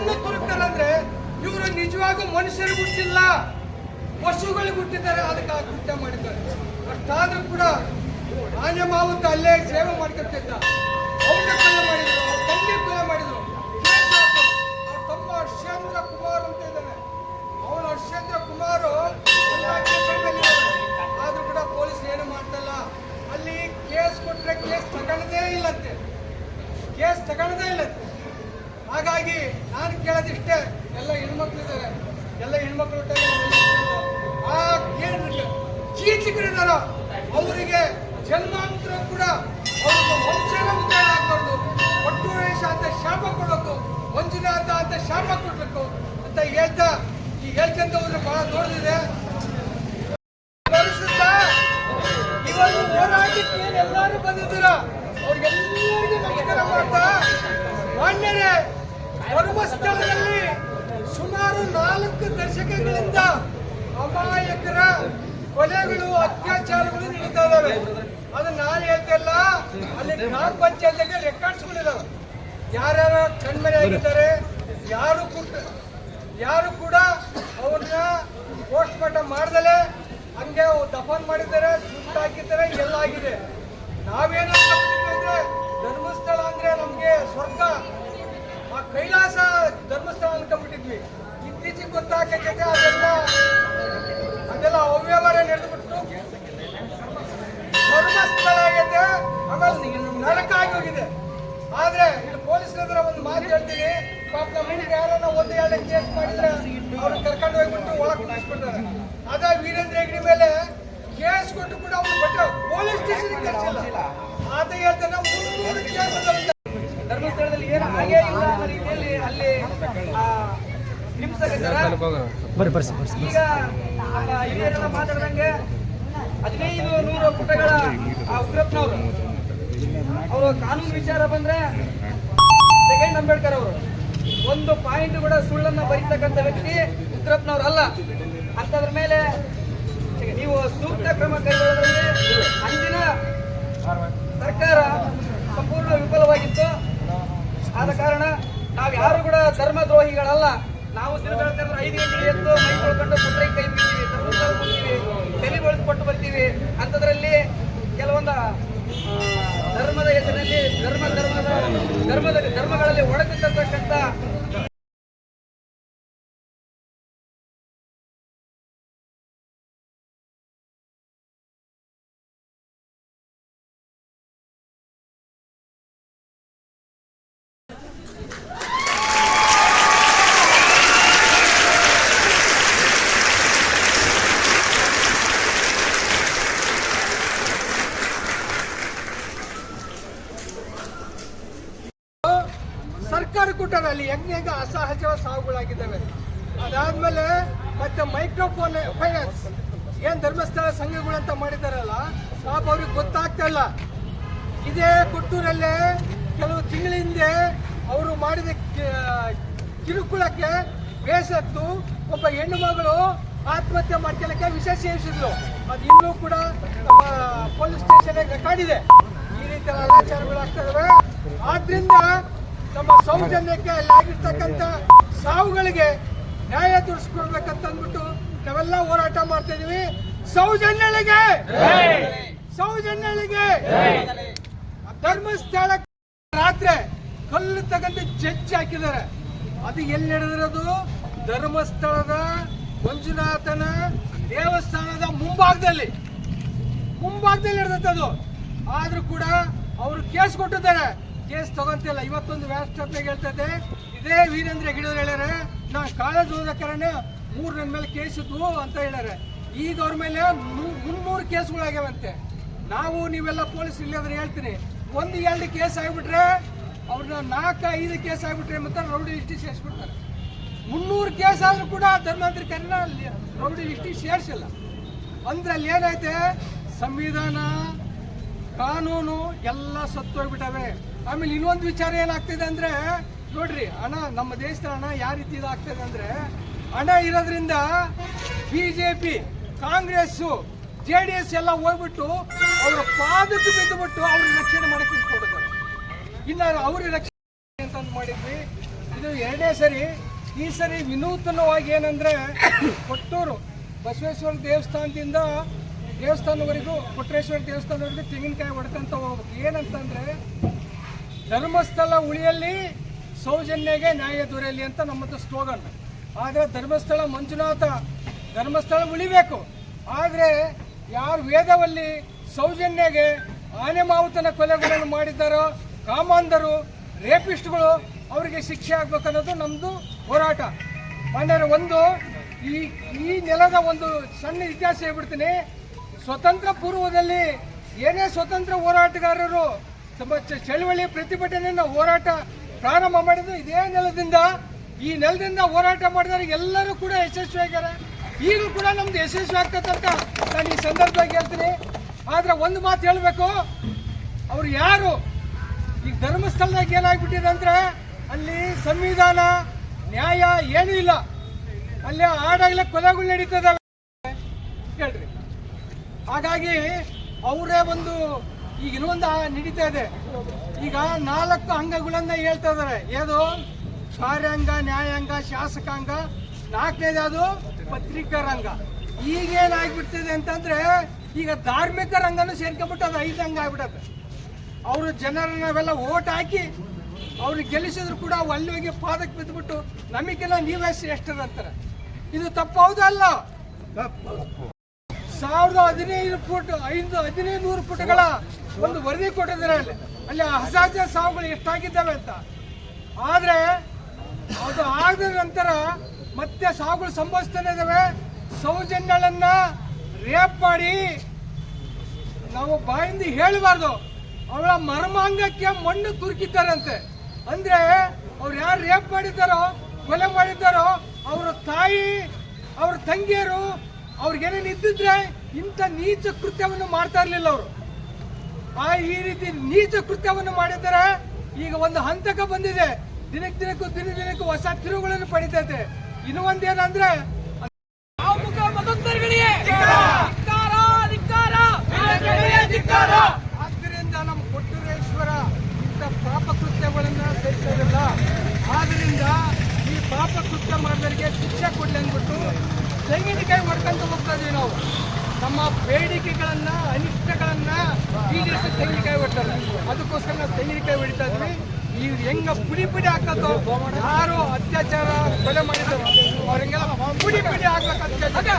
ಕಣ್ಣು ತುರುಕ್ತಾರಂದ್ರೆ ಇವರು ನಿಜವಾಗೂ ಮನುಷ್ಯರು ಗುಟ್ಟಿಲ್ಲ ಪಶುಗಳಿಗೆ ಗುಟ್ಟಿದ್ದಾರೆ ಅದಕ್ಕೆ ಆ ಕೃತ್ಯ ಮಾಡಿದ್ದಾರೆ. ಅಷ್ಟಾದ್ರೂ ಕೂಡ ಆನೆ ಮಾವುತ ಅಲ್ಲೇ ಸೇವೆ ಮಾಡ್ಕೊತಿದ್ದ ಅವ್ರನ್ನ ಕೊಲೆ ಮಾಡಿದ್ರು, ಅವ್ರ ತಂದೆ ಕೊಲೆ ಮಾಡಿದ್ರು. ಅವ್ರ ತಮ್ಮ ಹರ್ಷೇಂದ್ರ ಕುಮಾರ್ ಅಂತ ಇದ್ದಾನೆ. ಅವನು ಹರ್ಷೇಂದ್ರ ಕುಮಾರ್ ಮಂಜುನಾಥ ಅಂತ ಶಾಪ ಕೊಡ್ಬೇಕು ಅಂತ ಹೇಳ್ತಾ ಈ ಹೇಳ್ಕೊಂಡವ್ರು ಬಹಳ ನೋಡಿದ್ರೆ ಇವರು ಹೋರಾಟಕ್ಕೆ ಎಲ್ಲರೂ ಬಂದಿದ್ದೀರ? ಅವ್ರಿಗೆಲ್ಲರಿಗೂ ನಮಸ್ಕಾರ ಮಾಡ್ತಾ ಮಾನ್ಯರೇ ಧರ್ಮಸ್ಥಳದಲ್ಲಿ ಸುಮಾರು ನಾಲ್ಕು ದಶಕಗಳಿಂದ ಅಮಾಯಕರ ಕೊಲೆಗಳು, ಅತ್ಯಾಚಾರಗಳು ನಡೀತಾ ಅದು ನಾನು ಹೇಳ್ತಿಲ್ಲ ಅಲ್ಲಿ ಗ್ರಾಮ ಪಂಚಾಯತ್ಗೆ ರೆಕಾರ್ಡ್ಸ್ಗಳಿದಾವೆ ಯಾರ್ಯಾರು ಕಣ್ಮರೆ ಆಗಿದ್ದಾರೆ ಯಾರು ಕೂಡ ಯಾರು ಕೂಡ ಅವ್ರನ್ನ ಪೋಸ್ಟ್ ಮಾರ್ಟಮ್ ಮಾಡ್ದಲೆ ಹಂಗೆ ದಫನ್ ಮಾಡಿದ್ದಾರೆ ಸುಟ್ಟು ಹಾಕಿದ್ದಾರೆ, ಎಲ್ಲ ಆಗಿದೆ. ನಾವೇನು ಯಾರನ್ನ ಒಂದು ಎರಡು ಕೇಸ್ ಮಾಡಿದ್ರೆ ಅವ್ರು ಕರ್ಕೊಂಡು ಹೋಗ್ಬಿಟ್ಟು ಒಳಗೆ ಅದ ವೀರೇಂದ್ರ ಹೆಗ್ಡಿ ಮೇಲೆ ಕೇಸ್ ಕೊಟ್ಟು ಕೂಡ ಅವ್ರು ಪೊಲೀಸ್ ಸ್ಟೇಷನ್ ಕರ್ಸಿಲ್ಲ ಆತ ಹೇಳ್ತಾನೆ ಮೂರು ಕೇಸ್. ಧರ್ಮಸ್ಥಳದಲ್ಲಿ ಏನು ಹಾಗೇ ಇಲ್ಲ ಅನ್ನೋ ರೀತಿಯಲ್ಲಿ ಅಲ್ಲಿ. ಬರ್ರಿ ಬರ್ಸಿ ಬರ್ಸಿ ಈಗ ಹಿರಿಯರೆಲ್ಲ ಮಾತಾಡ್ದಂಗೆ ಹದಿನೈದು ನೂರು ಪುಟಗಳ ಉಗ್ರಪ್ಪನವರು ಅವರು ಕಾನೂನು ವಿಚಾರ ಬಂದ್ರೆ ಸೆಕೆಂಡ್ ಅಂಬೇಡ್ಕರ್ ಅವರು ಒಂದು ಪಾಯಿಂಟ್ ಕೂಡ ಸುಳ್ಳನ್ನ ಬರೀತಕ್ಕಂಥ ವ್ಯಕ್ತಿ ಉಗ್ರಪ್ಪನವ್ರು ಅಲ್ಲ ಅಂತದ್ರ ಮೇಲೆ ನೀವು ಸೂಕ್ತ ಕ್ರಮ ಕೈಗೊಳ್ಳೋದ್ರಲ್ಲಿ ಅಂದಿನ ಸರ್ಕಾರ ಸಂಪೂರ್ಣ ವಿಫಲವಾಗಿತ್ತು. ಆದ ಕಾರಣ ನಾವು ಯಾರು ಕೂಡ ಧರ್ಮದ್ರೋಹಿಗಳಲ್ಲ. ನಾವು ತಿರುಗಾಡ್ತಿದ್ರೆ ಐದು ಗಂಟೆಗೆ ಎದ್ದು ಮೈ ತೊಳ್ಕೊಂಡು ಪುಟ್ರೆ ಕೈ ಬಿಡ್ತೀವಿ ಧರ್ಮಸ್ಥಳ ತಲೆ ಬಳಿದು ಕೊಟ್ಟು ಬರ್ತೀವಿ. ಅಂಥದ್ರಲ್ಲಿ ಕೆಲವೊಂದು ಧರ್ಮದ ಹೆಸರಿನಲ್ಲಿ ಧರ್ಮ ಧರ್ಮದ ಧರ್ಮದಲ್ಲಿ ಧರ್ಮಗಳಲ್ಲಿ ಒಳಗಿರ್ತಕ್ಕಂಥ ಸರ್ಕಾರ ಕೊಟ್ಟಾರಲ್ಲಿ ಹೆಂಗೆ ಹೆಂಗೆ ಅಸಹಜ ಸಾವುಗಳಾಗಿದ್ದಾವೆ. ಅದಾದ್ಮೇಲೆ ಮತ್ತೆ ಮೈಕ್ರೋಫೋನ್ ಫೈನಾನ್ಸ್ ಏನ್ ಧರ್ಮಸ್ಥಳ ಸಂಘಗಳು ಅಂತ ಮಾಡಿದಾರಲ್ಲ ಪಾಪ ಅವ್ರಿಗೆ ಗೊತ್ತಾಗ್ತಾ ಇಲ್ಲ. ಇದೇ ಕೊಟ್ಟೂರಲ್ಲೇ ಕೆಲವು ತಿಂಗಳ ಹಿಂದೆ ಅವರು ಮಾಡಿದ ಕಿರುಕುಳಕ್ಕೆ ಬೇಸತ್ತು ಒಬ್ಬ ಹೆಣ್ಣು ಮಗಳು ಆತ್ಮಹತ್ಯೆ ಮಾಡ್ಕೊಳ್ಳಕ್ಕೆ ವಿಶೇಷ ಸೇವಿಸಿದ್ಲು. ಅದು ಇನ್ನೂ ಕೂಡ ನಮ್ಮ ಪೊಲೀಸ್ ಸ್ಟೇಷನ್ ರೆಕಾರ್ಡ್ ಇದೆ. ಈ ರೀತಿ ಆಗ್ತಾ ಇದಾವೆ. ಆದ್ರಿಂದ ನಮ್ಮ ಸೌಜನ್ಯಕ್ಕೆ ಅಲ್ಲಿ ಆಗಿರ್ತಕ್ಕಂಥ ಸಾವುಗಳಿಗೆ ನ್ಯಾಯ ಅಂದ್ಬಿಟ್ಟು ನಾವೆಲ್ಲ ಹೋರಾಟ ಮಾಡ್ತಾ ಇದೀವಿ. ಸೌಜನ್ಯಳಿಗೆ! ಸೌಜನ್ಯಳಿಗೆ! ಧರ್ಮಸ್ಥಳ ರಾತ್ರಿ ಕಲ್ಲು ತಗೊಂಡು ಜಜ್ಜಿ ಹಾಕಿದ್ದಾರೆ. ಅದು ಎಲ್ಲಿ ನಡೆದಿರೋದು? ಧರ್ಮಸ್ಥಳದ ಮಂಜುನಾಥನ ದೇವಸ್ಥಾನದ ಮುಂಭಾಗದಲ್ಲಿ. ಮುಂಭಾಗದಲ್ಲಿ ಅದು. ಆದ್ರೂ ಕೂಡ ಅವರು ಕೇಸ್ ಕೊಟ್ಟಿದ್ದಾರೆ. ಕೇಸ್ ತಗೊಂತಿಲ್ಲ. ಇವತ್ತೊಂದು ವ್ಯಾಸ್ಟಪ್ನಾಗ ಹೇಳ್ತದೆ ಇದೇ ವೀರೇಂದ್ರ ಹೆಗಡೆ ಹೇಳ್ಯಾರೆ, ನಾ ಕಾಲೇಜ್ ಓದಕರನೆ ಮೂರು ನನ್ನ ಮೇಲೆ ಕೇಸ್ ಇದ್ವು ಅಂತ ಹೇಳ್ಯಾರೆ. ಈಗ ಅವ್ರ ಮೇಲೆ ಮುನ್ನೂರು ಕೇಸ್ಗಳಾಗ್ಯಾವಂತೆ. ನಾವು ನೀವೆಲ್ಲ ಪೊಲೀಸ್ ಇಲ್ಲದ್ರೆ ಹೇಳ್ತೀನಿ. ಒಂದು ಎರಡು ಕೇಸ್ ಆಗಿಬಿಟ್ರೆ ಅವ್ರನ್ನ ನಾಲ್ಕು, ಐದು ಕೇಸ್ ಆಗಿಬಿಟ್ರೆ ಮತ್ತೆ ರೌಡಿ ಲಿಸ್ಟಿಗೆ ಸೇರಿಸ್ಬಿಡ್ತಾರೆ. ಮುನ್ನೂರು ಕೇಸ್ ಆದ್ರೂ ಕೂಡ ಧರ್ಮಾಂತರಿಕರನ್ನ ರೌಡಿ ಲಿಸ್ಟಿಗೆ ಸೇರಿಸಿಲ್ಲ. ಅಂದ್ರೆ ಅಲ್ಲಿ ಏನೈತೆ ಸಂವಿಧಾನ, ಕಾನೂನು ಎಲ್ಲ ಸತ್ತೋಗ್ಬಿಟ್ಟವೆ. ಆಮೇಲೆ ಇನ್ನೊಂದು ವಿಚಾರ ಏನಾಗ್ತಿದೆ ಅಂದ್ರೆ, ನೋಡ್ರಿ ಹಣ ನಮ್ಮ ದೇಶದ ಹಣ ಯಾವ ರೀತಿ ಇದಾಗ್ತದೆ ಅಂದ್ರೆ ಹಣ ಇರೋದ್ರಿಂದ B J P Congress J D S ಎಲ್ಲ ಹೋಗ್ಬಿಟ್ಟು ಅವರ ಪಾದಕ್ಕೆ ಬಿದ್ದುಬಿಟ್ಟು ಅವ್ರ ರಕ್ಷಣೆ ಮಾಡಕ್ಕೆ ನಿಂತ್ಕೊಂಡಿದ್ದಾರೆ. ಇನ್ನು ಅವ್ರ ರಕ್ಷಣೆ ಅಂತಂದು ಮಾಡಿದ್ವಿ. ಇದು ಎರಡನೇ ಸರಿ. ಈ ಸರಿ ವಿನೂತನವಾಗಿ ಏನಂದ್ರೆ, ಕೊಟ್ಟೂರು ಬಸವೇಶ್ವರ ದೇವಸ್ಥಾನದಿಂದ ದೇವಸ್ಥಾನವರೆಗೂ, ಕೊಟ್ರೇಶ್ವರ ದೇವಸ್ಥಾನವರೆಗೂ ತೆಂಗಿನಕಾಯಿ ಹೊಡ್ಕೊಂತ ಹೋಗ್ಬೇಕು. ಏನಂತಂದ್ರೆ ಧರ್ಮಸ್ಥಳ ಉಳಿಯಲ್ಲಿ ಸೌಜನ್ಯಗೆ ನ್ಯಾಯ ದೊರೆಯಲಿ ಅಂತ ನಮ್ಮದು ಸ್ಲೋಗನ್ ಆದರೆ ಧರ್ಮಸ್ಥಳ ಮಂಜುನಾಥ ಧರ್ಮಸ್ಥಳ ಉಳಿಬೇಕು. ಆದರೆ ಯಾರು ವೇದವಲ್ಲಿ ಸೌಜನ್ಯಗೆ ಆನೆ ಮಾವುತನ ಕೊಲೆಗಳನ್ನು ಮಾಡಿದ್ದಾರೋ ಕಾಮಾಂಧರು, ರೇಪಿಸ್ಟ್ಗಳು ಅವರಿಗೆ ಶಿಕ್ಷೆ ಆಗ್ಬೇಕನ್ನೋದು ನಮ್ಮದು ಹೋರಾಟ. ಅಂದರೆ ಒಂದು ಈ ಈ ನೆಲದ ಒಂದು ಸಣ್ಣ ಇತಿಹಾಸ ಹೇಳ್ಬಿಡ್ತೀನಿ. ಸ್ವತಂತ್ರ ಪೂರ್ವದಲ್ಲಿ ಏನೇ ಸ್ವತಂತ್ರ ಹೋರಾಟಗಾರರು ತಮ್ಮ ಚಳವಳಿ ಪ್ರತಿಭಟನೆಯನ್ನು ಹೋರಾಟ ಪ್ರಾರಂಭ ಮಾಡಿದ್ರು. ಇದೇ ನೆಲದಿಂದ, ಈ ನೆಲದಿಂದ ಹೋರಾಟ ಮಾಡಿದರೆ ಎಲ್ಲರೂ ಕೂಡ ಯಶಸ್ವಿಯಾಗ್ಯಾರ. ಈಗಲೂ ಕೂಡ ನಮ್ದು ಯಶಸ್ವಿ ಆಗ್ತದಂತ ನಾನು ಈ ಸಂದರ್ಭವಾಗಿ ಹೇಳ್ತೀನಿ. ಆದ್ರೆ ಒಂದು ಮಾತು ಹೇಳಬೇಕು. ಅವ್ರು ಯಾರು? ಈಗ ಧರ್ಮಸ್ಥಳದಾಗ ಏನಾಗ್ಬಿಟ್ಟಿದೆ ಅಂದ್ರೆ ಅಲ್ಲಿ ಸಂವಿಧಾನ, ನ್ಯಾಯ ಏನೂ ಇಲ್ಲ. ಅಲ್ಲಿ ಆಡಾಗ್ಲೇ ಕೊಲೆಗಳು ನಡೀತದಲ್ಲ. ಹೇಳ್ರಿ. ಹಾಗಾಗಿ ಅವರೇ ಒಂದು ಈಗ ಇನ್ನೊಂದು ನಡೀತಾ ಇದೆ. ಈಗ ನಾಲ್ಕು ಅಂಗಗಳನ್ನ ಹೇಳ್ತಾ ಇದಾರೆ. ಏನು ಕಾರ್ಯಾಂಗ ನ್ಯಾಯಾಂಗ ಶಾಸಕಾಂಗ. ನಾಲ್ಕನೇದು ಅದು ಪತ್ರಿಕಾ ರಂಗ ಈಗೇನಾಗ್ಬಿಡ್ತಿದೆ ಅಂತಂದ್ರೆ ಈಗ ಧಾರ್ಮಿಕ ರಂಗನೂ ಸೇರ್ಕೊಂಡ್ಬಿಟ್ಟು ಅದು ಐದು ಅಂಗ ಆಗ್ಬಿಟ್ಟದೆ ಅವರು ಜನರನ್ನ ನಾವೆಲ್ಲ ಓಟ್ ಹಾಕಿ ಅವ್ರಿಗೆ ಗೆಲ್ಲಿಸಿದ್ರು ಕೂಡ ಅಲ್ಲಿ ಹೋಗಿ ಪಾದಕ್ಕೆ ಬಿದ್ದುಬಿಟ್ಟು ನಮಗೆಲ್ಲ ನೀವೇ ಅಂತಾರೆ. ಇದು ತಪ್ಪು ಹೌದಾ ಅಲ್ಲ ಸಾವಿರದ ಹದಿನೈದು ಫುಟ್ ಐದು ಹದಿನೈದು ನೂರು ಫುಟ್ಗಳ ಒಂದು ವರದಿ ಕೊಟ್ಟಿದ್ದಾರೆ ಅಲ್ಲಿ. ಅಲ್ಲಿ ಅಸಹಜ ಸಾವುಗಳು ಎಷ್ಟಾಗಿದ್ದಾವೆ ಅಂತ. ಆದರೆ ಅದು ಆದ ನಂತರ ಮತ್ತೆ ಸಾವುಗಳು ಸಂಭವಿಸ್ತಾನೆ ಇದ್ದಾವೆ ಸೌಜನ್ಯಗಳನ್ನ ರೇಪ್ ಮಾಡಿ ನಾವು ಬಾಯಿಂದ ಹೇಳಬಾರ್ದು. ಅವಳ ಮರ್ಮಾಂಗಕ್ಕೆ ಮಣ್ಣು ತುರುಕಿದ್ದಾರಂತೆ. ಅಂದ್ರೆ ಅವ್ರು ಯಾರು ರೇಪ್ ಮಾಡಿದ್ದಾರೋ, ಕೊಲೆ ಮಾಡಿದ್ದಾರೋ, ಅವರ ತಾಯಿ, ಅವ್ರ ತಂಗಿಯರು ಅವ್ರಿಗೇನೇನು ಇದ್ದಿದ್ರೆ ಇಂಥ ನೀಚ ಕೃತ್ಯವನ್ನು ಮಾಡ್ತಾ ಇರಲಿಲ್ಲ ಅವರು. ಆ ಈ ರೀತಿ ನೀಚ ಕೃತ್ಯವನ್ನು ಮಾಡಿದ್ದಾರೆ ಈಗ ಒಂದು ಹಂತಕ್ಕೆ ಬಂದಿದೆ. ದಿನಕ್ಕೆ ದಿನಕ್ಕೂ ದಿನ ದಿನಕ್ಕೂ ಹೊಸ ತಿರುವುಗಳನ್ನು ಪಡಿತೈತೆ. ಇನ್ನು ಒಂದೇನಂದ್ರೆ ಆದ್ರಿಂದ ನಮ್ಮ ಕೊಟ್ಟೂರೇಶ್ವರ ಇಂಥ ಪಾಪ ಕೃತ್ಯಗಳನ್ನ ಸಹಿಸೋದಿಲ್ಲ ಆದ್ರಿಂದ ಈ ಪಾಪ ಕೃತ್ಯ ಮಾಡಿದವರಿಗೆ ಶಿಕ್ಷೆ ಕೊಡ್ಲಿ ಅಂದ್ಬಿಟ್ಟು ತೆಂಗಿನಕಾಯಿ ಹೊಡ್ಕೊಂತ ಹೋಗ್ತಾ ಇದೀವಿ ನಾವು. ನಮ್ಮ ಬೇಡಿಕೆಗಳನ್ನ ಅನಿಷ್ಟಗಳನ್ನ ಈಡೇರಿಸಿ ತೆಂಗಿನಕಾಯಿ ಹೊಡ್ತಾರೆ ಅದಕ್ಕೋಸ್ಕರ ನಾವು ತೆಂಗಿನಕಾಯಿ ಹೊಡಿತಾ ಇದ್ವಿ ಈ ಹೆಂಗ ಪುಡಿ ಪುಡಿ ಹಾಕೋದು ಯಾರು ಅತ್ಯಾಚಾರ ಕೊಲೆ ಮಾಡಿದ್ರು ಅವ್ರಿಗೆಲ್ಲ ಪುಡಿ ಪುಡಿ ಹಾಕ್ಬೇಕು ಅತ್ಯಾಚಾರ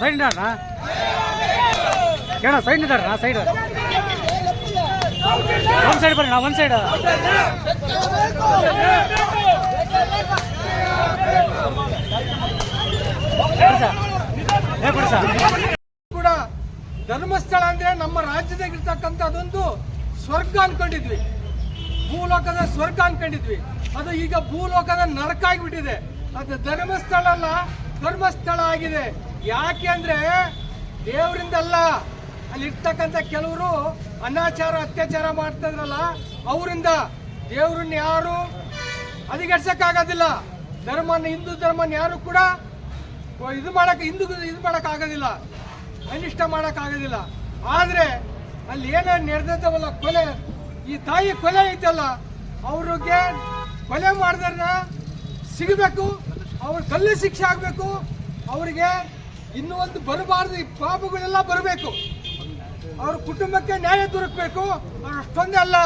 ಸೈಡ್ ಸೈಡ್ ನಿಂತಾರ ಸೈಡ್ ಒಂದು ಸೈಡ್ ಬರ್ರಿ ನಾ ಒಂದು ಸೈಡ್ ಕೂಡ ಧರ್ಮಸ್ಥಳ ಅಂದ್ರೆ ನಮ್ಮ ರಾಜ್ಯದಾಗ ಇರ್ತಕ್ಕಂಥ ಅದೊಂದು ಸ್ವರ್ಗ ಅನ್ಕೊಂಡಿದ್ವಿ. ಭೂಲೋಕದ ಸ್ವರ್ಗ ಅನ್ಕೊಂಡಿದ್ವಿ. ಅದು ಈಗ ಭೂಲೋಕದ ನರಕ ಆಗಿಬಿಟ್ಟಿದೆ. ಅದು ಧರ್ಮಸ್ಥಳ ಅಲ್ಲ ಧರ್ಮಸ್ಥಳ ಆಗಿದೆ. ಯಾಕೆ ಅಂದ್ರೆ ದೇವರಿಂದ ಅಲ್ಲ. ಅಲ್ಲಿ ಇರ್ತಕ್ಕಂಥ ಕೆಲವರು ಅನಾಚಾರ, ಅತ್ಯಾಚಾರ ಮಾಡ್ತಾ ಇದ್ರಲ್ಲ ಅವರಿಂದ ದೇವ್ರನ್ನ ಯಾರು ಅದಿಗಡ್ಸಕ್ಕಾಗೋದಿಲ್ಲ ಧರ್ಮನ, ಹಿಂದೂ ಧರ್ಮನ ಯಾರು ಕೂಡ ಇದು ಮಾಡಕ್, ಹಿಂದೂ ಇದು ಮಾಡಕ್ ಆಗೋದಿಲ್ಲ ಅನಿಷ್ಟ ಮಾಡಕ್ ಆಗೋದಿಲ್ಲ ಆದ್ರೆ ಅಲ್ಲಿ ಏನೋ ನಡೆದವಲ್ಲ ಕೊಲೆ ಈ ತಾಯಿ ಕೊಲೆ ಐತಲ್ಲ, ಅವ್ರಿಗೆ ಕೊಲೆ ಮಾಡಿದ್ರನ್ನ ಸಿಗಬೇಕು, ಅವ್ರ ಕಲ್ಲು ಶಿಕ್ಷೆ ಆಗಬೇಕು, ಅವರಿಗೆ ಇನ್ನೂ ಒಂದು ಬರಬಾರದು, ಈ ಪಾಪಗಳೆಲ್ಲ ಬರಬೇಕು. ಅವ್ರ ಕುಟುಂಬಕ್ಕೆ ನ್ಯಾಯ ದೊರಕಬೇಕು ಅಷ್ಟೊಂದೇ ಅಲ್ಲ.